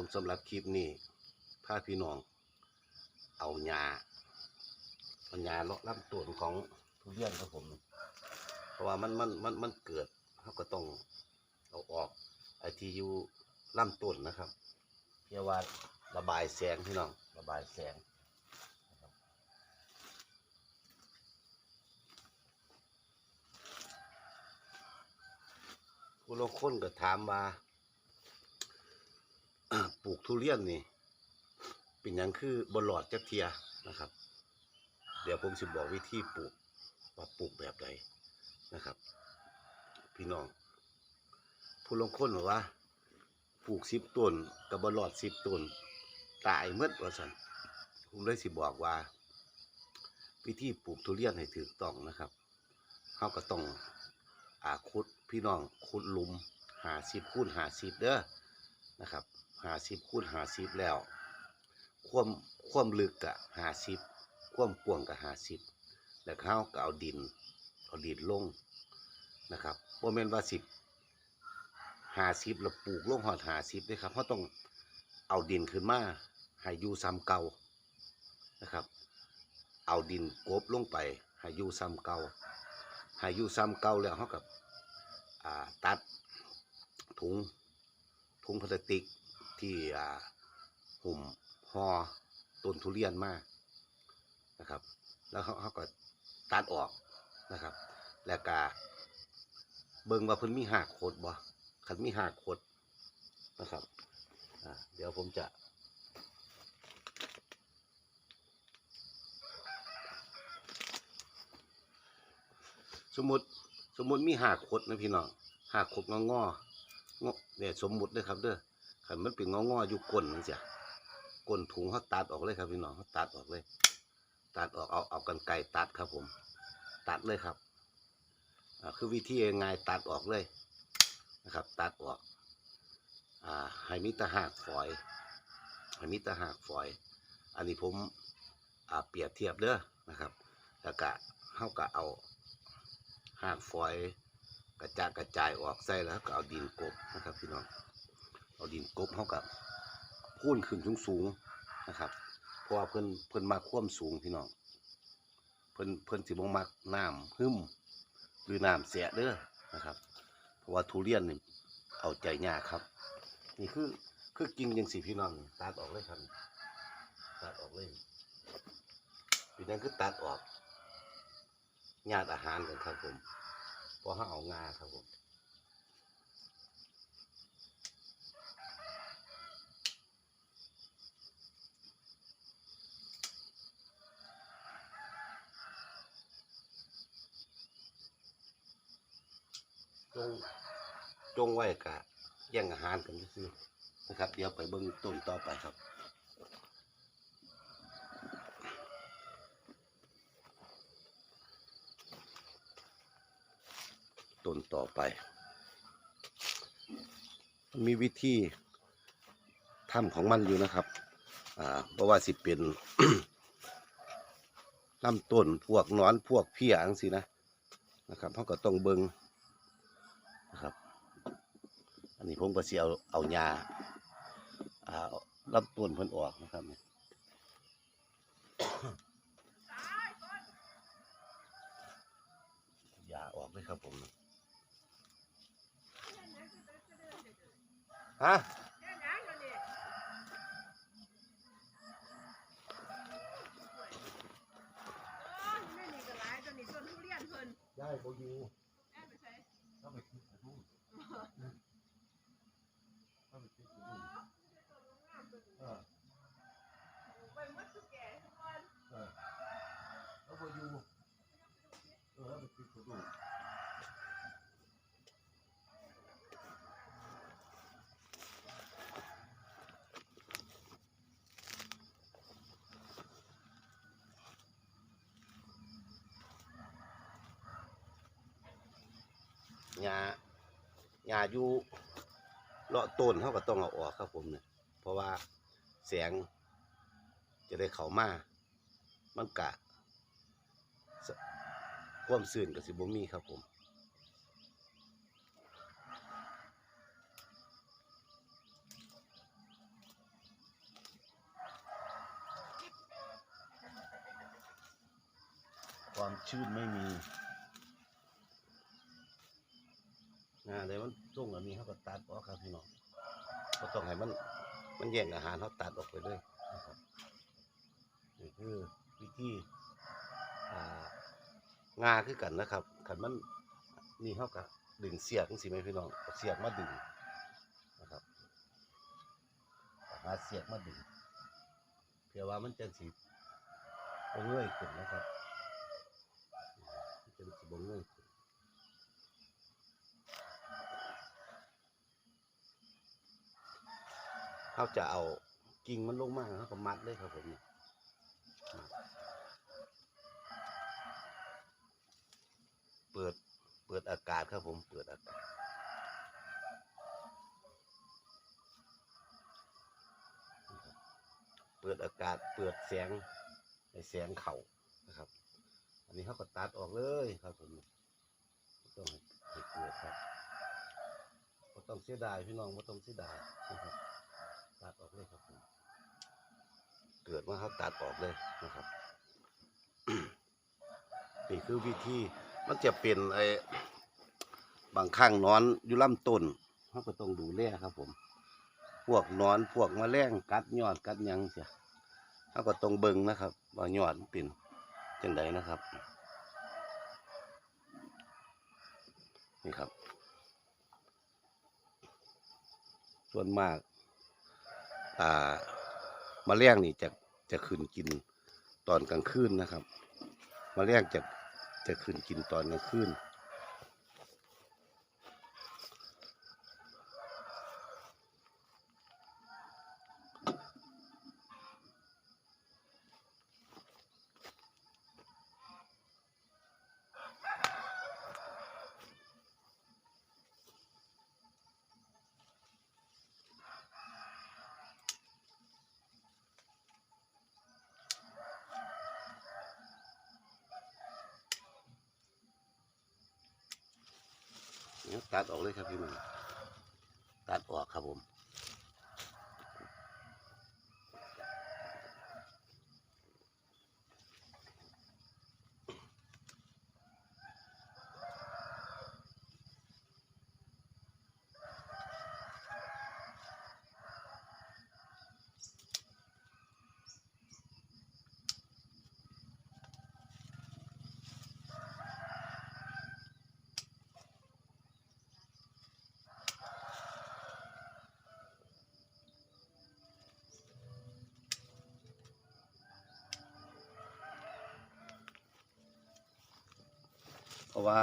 ผมสำหรับคลิปนี้พาพี่น้อง เอาหญ้าเอาหญ้าเลาะลำต้นของทุเรียนครับผม เพราะว่ามันมันมันมันเกิดเขาก็ต้องเอาออกไอทีอยู่ลำต้นนะครับเพื่อว่าระบายแสงพี่น้องระบายแสงครับผู้ลงคนก็ถามว่า ปลูกทุเรียนนี่ เป็นหยังคือบหลอดจักเทียนะครับ เดี๋ยวผมสิบอกวิธีปลูกว่าปลูกแบบใดนะครับ พี่น้อง ผู้ลงค้นบอว่าปลูกสิบต้นกับบหลอดสิบต้นตายเมื่อว่าสันผมเลยสิบอกว่า วิธีปลูกทุเรียนให้ถูกต้องนะครับเขาก็ต้องอาคุดพี่น้องขุดลุมหาสิบคูณหาสิบเด้อนะครับ หาสิบคูณหาสิบแล้ว ความความลึกกะหาสิบความกว้างกะหาสิบแล้วเขาก็เอาดินเอาดินลงนะครับโมเมนว่าสิบหาสิบแล้วปลูกลงหอดหาสิบเลยครับเขาะต้องเอาดินขึ้นมาให้อยู่ซ้ำเก่านะครับ เอาดินกบลงไปให้อยู่ซ้ำเก่าให้อยู่ซ้ำเก่าแล้วเขากับตัดถุงถุงพลาสติก ที่หุ่มห่อต้นทุเรียนมากนะครับ แล้วเขาเขาก็ตัดออกนะครับ แล้วก็เบิ่งว่าเพิ่นมีหากโคดบ่คันมีหากโคดนะครับเดี๋ยวผมจะสมมติสมมติมีหากโคดนะพี่น้องหากโคดงององอเนี่ยสมมุติเลยครับเด้อ คันมันเป็นงองอยู่ก้นนั่นเสียก้นถุงเขาตัดออกเลยครับพี่น้องเขาตัดออกเลย ตัดออกเอาเอากันไก่ตัดครับผม ตัดเลยครับคือวิธีง่ายตัดออกเลยนะครับ ตัดออกอ่าให้มิตรหากฝอยให้มิตรหากฝอย อันนี้ผมอ่าเปรียบเทียบเด้อนะครับ แล้วก็เขาก็เอาหากฝอยกระจายกระจายออกใส่แล้วก็เอาดินกบนะครับพี่น้อง เอาดินกบเขากับพูนขึ้นสูงๆนะครับ เพราะว่าเพิ่นเพิ่นมาคว่ำสูงพี่น้องเพิ่นเพิ่นสิบ่มักน้ำหึมหรือน้ำเสียเด้อนะครับ เพราะว่าทุเรียนนี่เอาใจยากครับ นี่คือคือกิ่งยังสีพี่น้องตัดออกเลยครับตัดออกเลยพี่นั้นคือตัดออกญาติอาหารกันครับผมเพราะห้าเอางาครับผม งจงไว้กะแย่งอาหารกันซื่อนะครับ เดี๋ยวไปเบิ่งต้นต่อไปครับต้นต่อไป มีวิธีทำของมันอยู่นะครับ อ่าเพราะว่าสิเป็นลำต้นพวกนอนพวกเพี้ยอังสินะนะครับเขาก็ต้องเบิง อันนี้ผมก็สิเอาเอาหญ้าอ่าลำต้นเพิ่นออกนะครับเนี่ยหญ้าออกเลยครับผมฮะได้บ่อยู่ต้องไปคิดดูต้องไปคิดดูเออเออ แล้วบ่อยู่เออแล้วไปคิดดูหญ้าหญ้าอยู่เลาะต้นเขาก็ต้องเอาออกครับผมเนี่ยเพราะว่าแสงจะได้เข้ามามันกะส ความซื่นกับสิบมีครับผมความชื้นไม่มีงานอะยรมันส่งอันนี้เขาก็ตัดออกครับพี่น้องก็ต้องให้มันมันแย่งอาหารเขาตัดออกไปเลยนะครับนี่คือวิธี งาคือกันนะครับขันมันนี่เขาก็ดึงเสียกจังสิไหมพี่น้องเสียกมาดึงนะครับหาเสียกมาดึงเพื่อว่ามันจะสีบ่เงยขึ้นนะครับมันจะสิบ่เงยขึ้นเขาจะเอากิ่งมันลงมาเขาก็มัดเลยครับผมนี่มัดเปิดเปิ ดอากาศครับผมเปิดอากาศเปิดอากาศเปิดแสงให้แสงเข่านะครับ อันนี้เขาก็ตัดออกเลยครับผมต้องให้เกิดครับไม่ต้องเสียดายพี่น้องไม่ต้องเสียดายนะครับ ตัดออกเลยครับผมเกิดมาเขาตัดออกเลยนะครับนี่คือวิธีมันจะเป็นไอ บางครั้งนอนอยู่ลำต้นเขาก็ต้องดูแลครับ ผม พวกนอนพวกมแมลงกัดยอดกัดยังเสียเขาก็ต้องเบิ่งนะครับว่ายอดมันเป็นจังไดนะครับ นี่ครับ ส่วนมาก อ่ามาแมลงนี่จะจะขึ้นกินตอนกลางคืนนะครับ มาแมลงจะจะขึ้นกินตอนกลางคืน เนี่ยตัดออกเลยครับพี่น้องตัดออกครับผม ราะว่า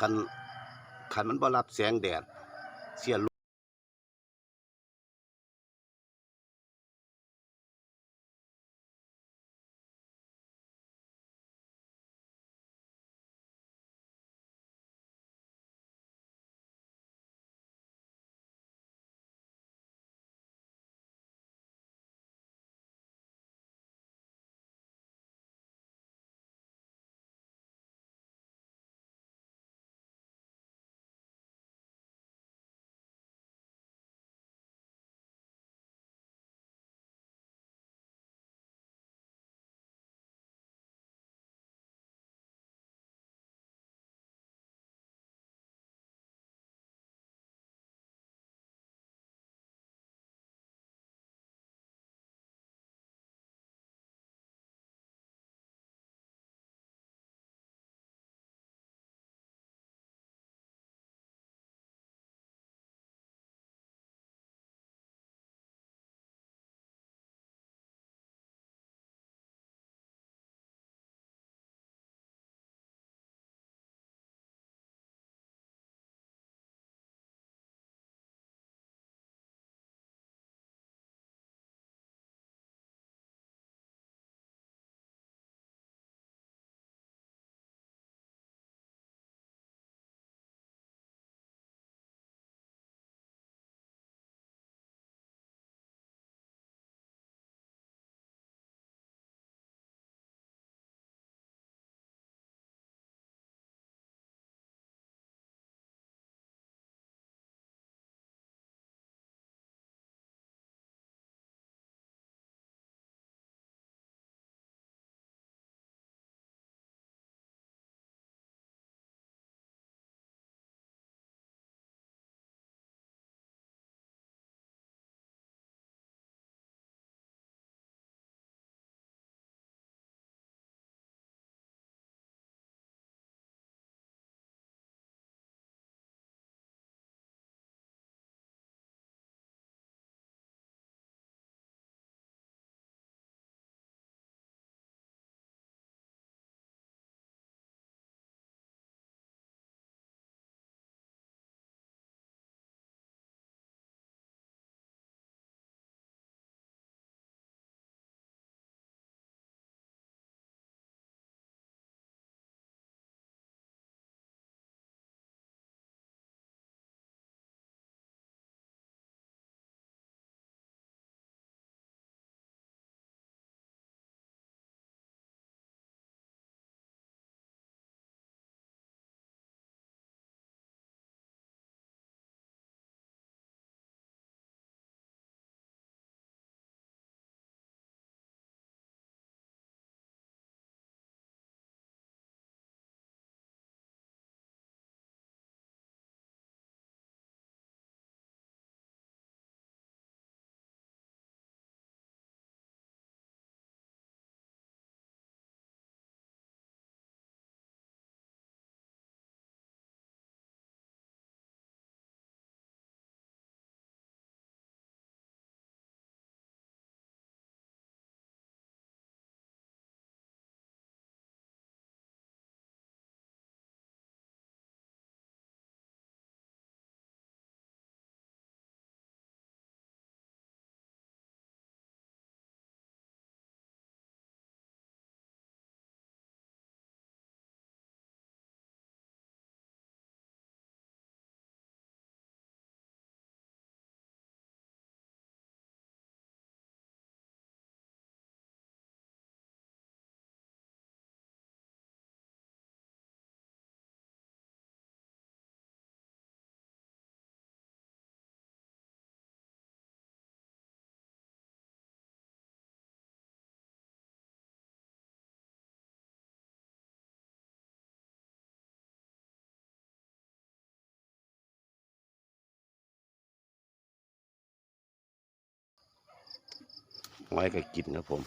คันคันมันบ่รับแสงแดดเสีย หอยก็กินครับผม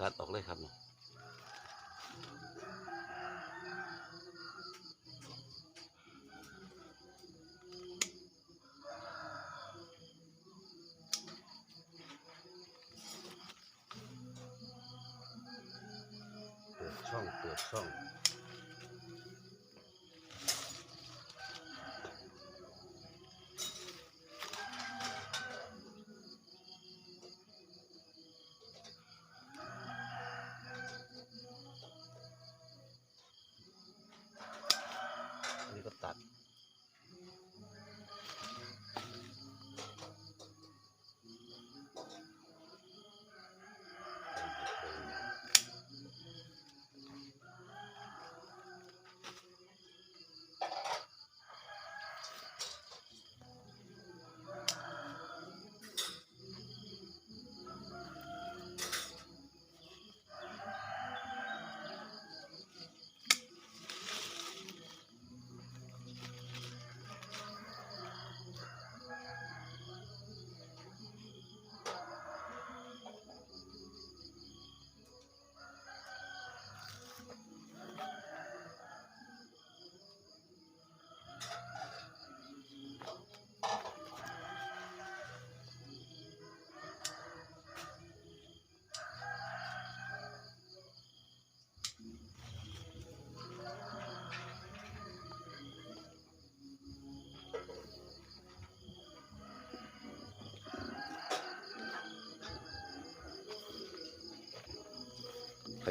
ตัดออกเลยครับ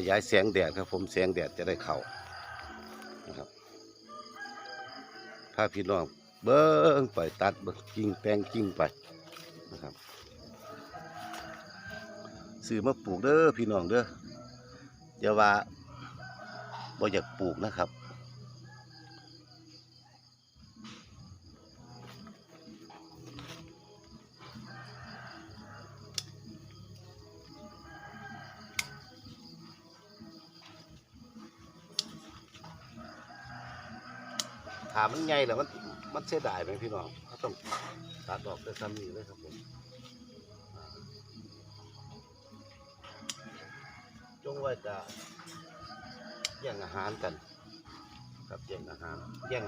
ยายแสงแดดครับผมแสงแดดจะได้เข่านะครับถ้าพี่น้องเบิ้งไปตัดเบิ้งกิ่งแปลงกิ่งไปนะครับซื้อมาปลูกเด้อพี่น้องเด้ออย่าว่าบ่อยากปลูกนะครับามมันไงแหละมันมันเสียดายไหมพี่น้องเขาต้องตัดออกด้วยซ้ำนี่เลยครับผมจงไว้จะแย่งอาหารกัน ครับแย่งอาหารแย่ง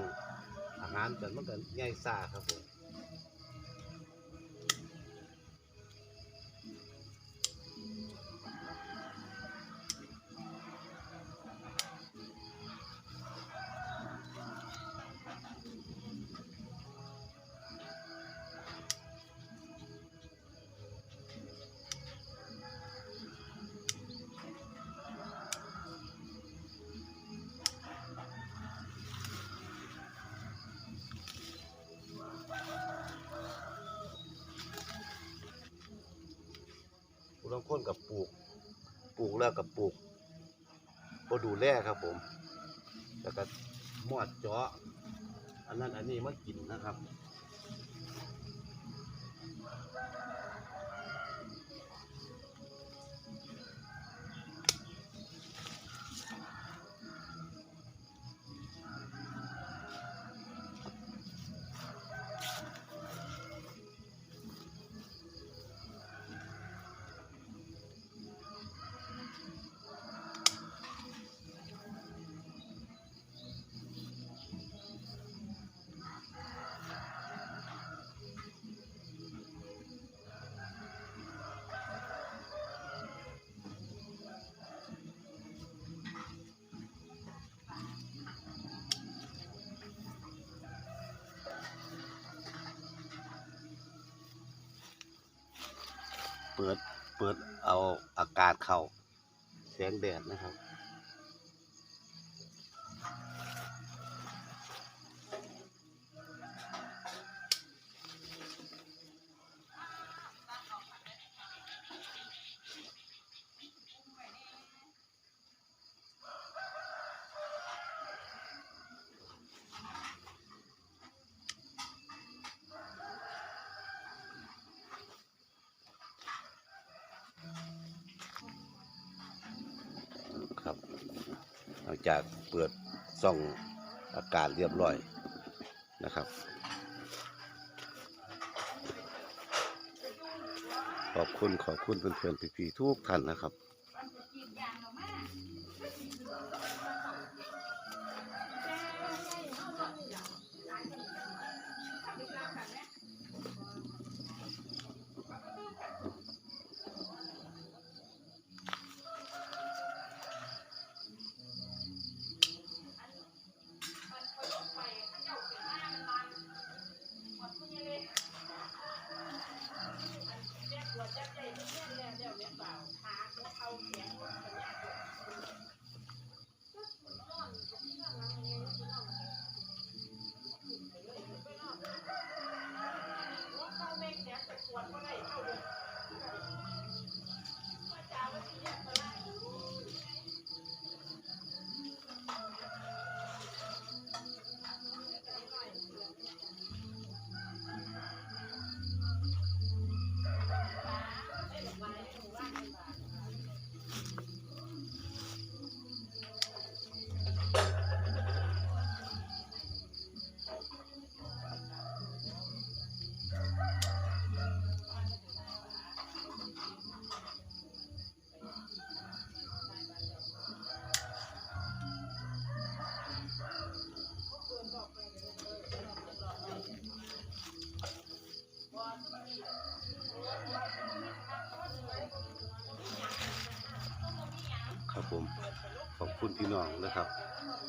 อาหารกันมันกันง่ายซ่าครับผมางคนกับปลูก ปลูกแล้วกับปลูกก็ดูแลครับผม แล้วก็มอดเจาะ อันนั้นอันนี้มากินนะครับ ปิดเปิดเอาอากาศเข้าแสงแดดนะครับ หลังจากเปิดซ่องอากาศเรียบร้อยนะครับ ขอบคุณขอบคุณเพื่อนๆพี่ๆทุกท่านนะครับ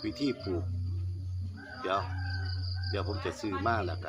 วิธีปลูก เดี๋ยว เดี๋ยวผมจะซื้อมาแล้วก็